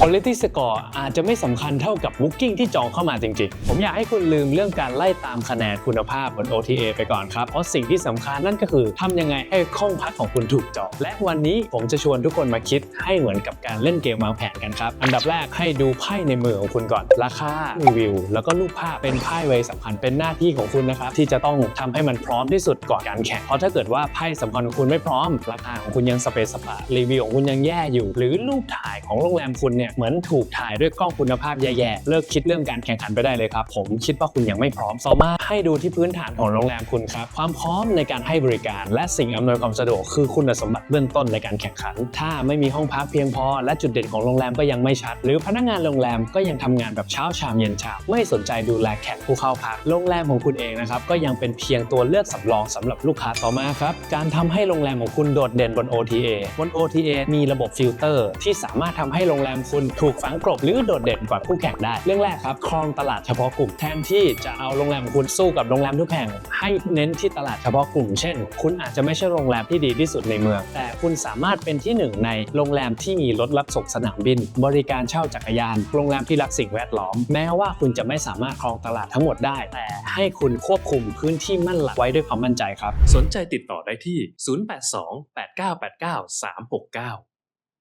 Quality Score อาจจะไม่สำคัญเท่ากับ Booking ที่จองเข้ามาจริงๆ ผมอยากให้คุณลืมเรื่องการไล่ตามคะแนนคุณภาพบน OTA ไปก่อนครับ เพราะสิ่งที่สำคัญนั่นก็คือทำยังไงให้ห้องพักของคุณถูกจอง และวันนี้ผมจะชวนทุกคนมาคิดให้เหมือนกับการเล่นเกมวางแผนกันครับ อันดับแรกให้ดูไพ่ในมือของคุณก่อน ราคารีวิว แล้วก็รูปภาพเป็นไพ่ไว้สำคัญเป็นหน้าที่ของคุณนะครับที่จะต้องทำให้มันพร้อมที่สุดก่อนการแข่ง เพราะถ้าเกิดว่าไพ่สำคัญของคุณไม่พร้อม ราคาของคุณยังสเปซสปะรีวิวของคุณยังแย่อยู่ หรือรูปถ่ายของโรงแรมคุณเนี่ยเหมือนถูกถ่ายด้วยกล้องคุณภาพแย่ๆ เลิกคิดเรื่องการแข่งขันไปได้เลยครับ ผมคิดว่าคุณยังไม่พร้อมต่อมาให้ดูที่พื้นฐานของโรงแรมคุณครับ ความพร้อมในการให้บริการ และสิ่งอำนวยความสะดวกคือคุณสมบัติเบื้องต้นในการแข่งขัน ถ้าไม่มีห้องพักเพียงพอ และจุดเด่นของโรงแรมก็ยังไม่ชัด หรือพนักงานโรงแรมก็ยังทำงานแบบเช้าชามเย็นชามไม่สนใจดูแลแขกผู้เข้าพักโรงแรมของคุณเองนะครับก็ยังเป็นเพียงตัวเลือกสำรองสำหรับลูกค้าต่อมาครับการทำให้โรงแรมของคุณโดดเด่นบน OTA บน OTA มีระบบฟิลเตอร์ที่สามารถทำให้โรงแรมคุณถูกฝังกลบหรือโดดเด่นกว่าคู่แข่งได้ เรื่องแรกครับครองตลาดเฉพาะกลุ่มแทนที่จะเอาโรงแรมของคุณสู้กับโรงแรมทุกแห่ง ให้เน้นที่ตลาดเฉพาะกลุ่ม เช่น คุณอาจจะไม่ใช่โรงแรมที่ดีที่สุดในเมือง แต่คุณสามารถเป็นที่หนึ่งในโรงแรมที่มีรถรับส่งสนามบิน บริการเช่าจักรยาน โรงแรมที่รักสิ่งแวดล้อม แม้ว่าคุณจะไม่สามารถครองตลาดทั้งหมดได้ แต่ให้คุณควบคุมพื้นที่มั่นหลักไว้ด้วยความมั่นใจครับ สนใจติดต่อได้ที่ 082 8989 369